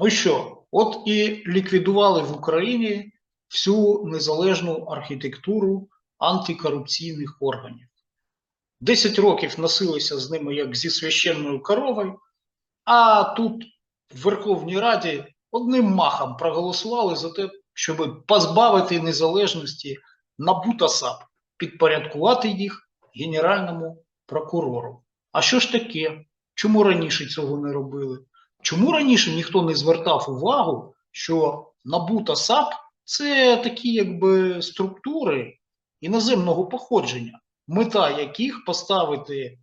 Ну що, от і ліквідували в Україні всю незалежну архітектуру антикорупційних органів. Десять років носилися з ними як зі священною коровою, а тут в Верховній Раді одним махом проголосували за те, щоб позбавити незалежності НАБУ та підпорядкувати їх Генеральному прокурору. А що ж таке? Чому раніше цього не робили? Чому раніше ніхто не звертав увагу, що НАБУ та САП це такі якби структури іноземного походження, мета яких поставити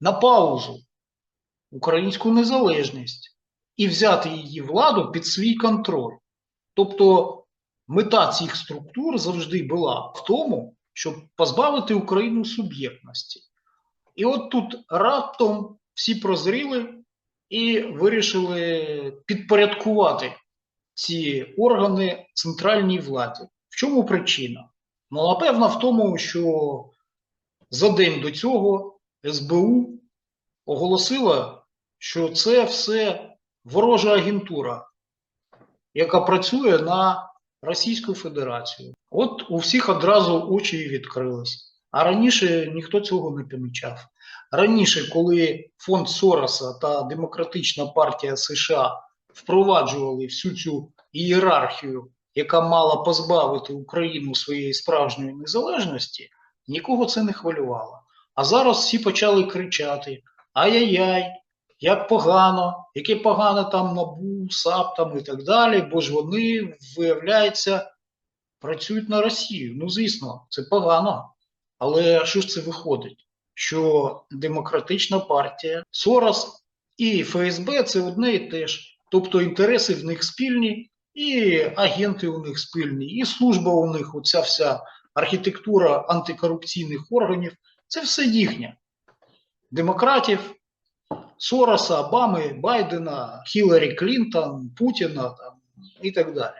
на паузу українську незалежність і взяти її владу під свій контроль. Тобто мета цих структур завжди була в тому, щоб позбавити Україну суб'єктності. І от тут раптом всі прозріли і вирішили підпорядкувати ці органи центральній владі. В чому причина? Ну, напевно, в тому, що за день до цього СБУ оголосила, що це все ворожа агентура, яка працює на Російську Федерацію. От у всіх одразу очі відкрились. А раніше ніхто цього не помічав. Раніше, коли фонд Сороса та Демократична партія США впроваджували всю цю ієрархію, яка мала позбавити Україну своєї справжньої незалежності, нікого це не хвилювало. А зараз всі почали кричати: Ай-яй-яй, як погано, яке погане там НАБУ, САП там і так далі, бо ж вони, виявляється, працюють на Росію. Ну, звісно, це погано. Але що ж це виходить? Що демократична партія, Сорос і ФСБ це одне і те ж. Тобто інтереси в них спільні, і агенти у них спільні, і служба у них, оця вся архітектура антикорупційних органів, це все їхнє. Демократів, Сороса, Обами, Байдена, Хіларі Клінтон, Путіна там, і так далі.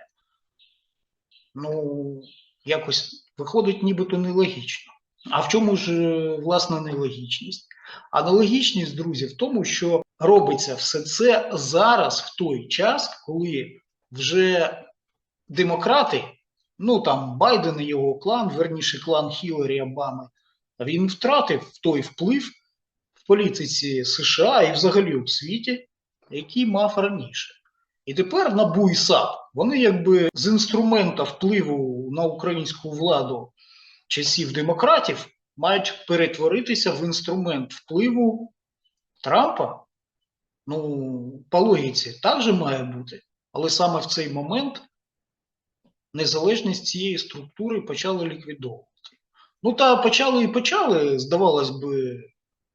Ну, якось виходить нібито нелогічно. А в чому ж, е, власне, нелогічність? А нелогічність, друзі, в тому, що робиться все це зараз, в той час, коли вже демократи, ну там Байден і його клан, верніше клан Хіларі Обами, він втратив той вплив в політиці США і взагалі у світі, який мав раніше. І тепер НАБУ і САП, вони якби з інструмента впливу на українську владу часів демократів мають перетворитися в інструмент впливу Трампа. Ну, по логіці так же має бути. Але саме в цей момент незалежність цієї структури почали ліквідовувати. Ну, та почали і почали, здавалось би,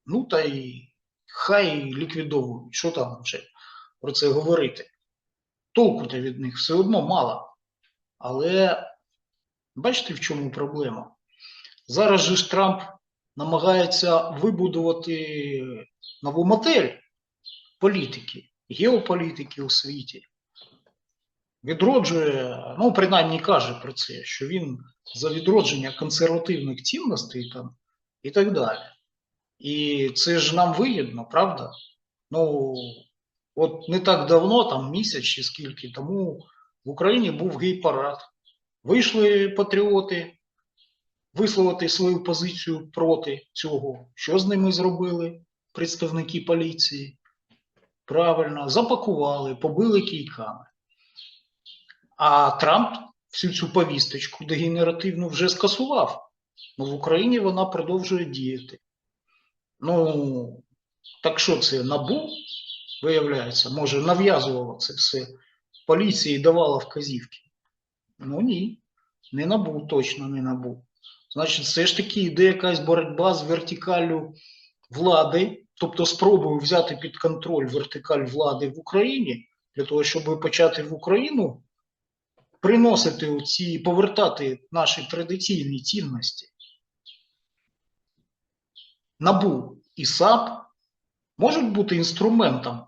ну та й хай ліквідовують. Що там вже про це говорити? Толку-то від них все одно мало. Але бачите, в чому проблема? Зараз же ж Трамп намагається вибудувати нову модель політики, геополітики у світі. Відроджує, ну, принаймні каже про це, що він за відродження консервативних цінностей там і так далі. І це ж нам вигідно, правда? Ну, от не так давно, там місяць чи скільки тому в Україні був гей-парад. Вийшли патріоти висловити свою позицію проти цього. Що з ними зробили представники поліції? Правильно, запакували, побили кійками. А Трамп всю цю повісточку дегенеративну вже скасував. Ну, в Україні вона продовжує діяти. Ну, так що це набу, виявляється, може, нав'язувало це все. Поліції давала вказівки. Ну ні, не набу, точно не набу. Значить, все ж таки йде якась боротьба з вертикаллю влади, тобто спробую взяти під контроль вертикаль влади в Україні, для того, щоб почати в Україну приносити оці, повертати наші традиційні цінності. НАБУ і САП можуть бути інструментом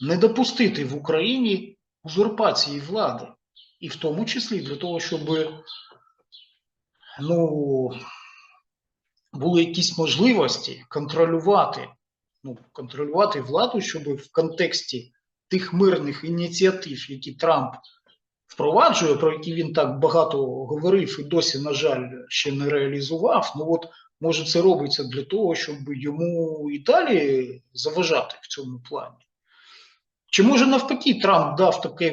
не допустити в Україні узурпації влади, і в тому числі для того, щоб ну, були якісь можливості контролювати, ну, контролювати владу, щоб в контексті тих мирних ініціатив, які Трамп впроваджує, про які він так багато говорив і досі, на жаль, ще не реалізував. Ну от може це робиться для того, щоб йому і далі заважати в цьому плані. Чи може навпаки Трамп дав таку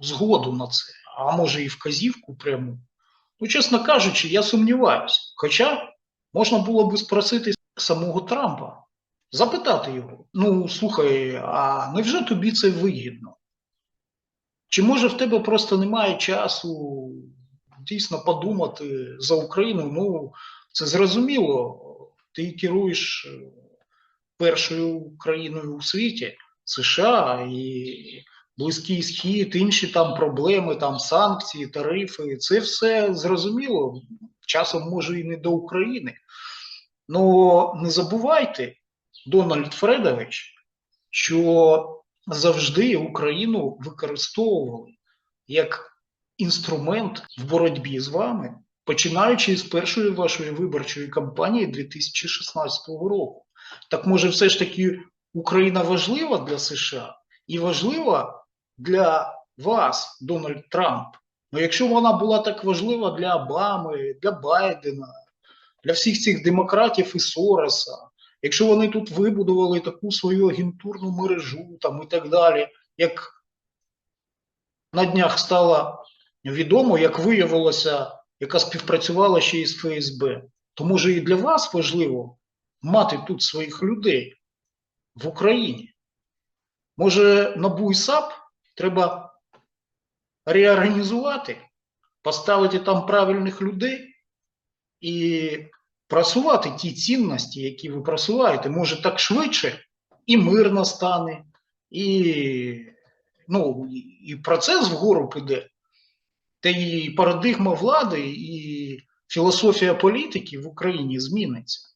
згоду на це, а може і вказівку пряму? Ну, чесно кажучи, я сумніваюся. Хоча можна було би спросити самого Трампа, запитати його: ну слухай, а невже тобі це вигідно? Чи може в тебе просто немає часу дійсно подумати за Україну? Ну, це зрозуміло. Ти керуєш е, першою країною у світі США і Близький Схід, інші там проблеми, там санкції, тарифи. Це все зрозуміло. Часом може і не до України. Ну не забувайте, Дональд Фредович, що завжди Україну використовували як інструмент в боротьбі з вами, починаючи з першої вашої виборчої кампанії 2016 року. Так може, все ж таки Україна важлива для США і важлива для вас, Дональд Трамп. Ну, якщо вона була так важлива для Обами, для Байдена, для всіх цих демократів і Сороса, якщо вони тут вибудували таку свою агентурну мережу там і так далі, як на днях стало відомо, як виявилося, яка співпрацювала ще із ФСБ, то може і для вас важливо мати тут своїх людей в Україні. Може, НАБУ і САП треба реорганізувати, поставити там правильних людей і просувати ті цінності, які ви просуваєте. Може, так швидше і мир настане, і, ну, і процес вгору піде, та і парадигма влади, і філософія політики в Україні зміниться.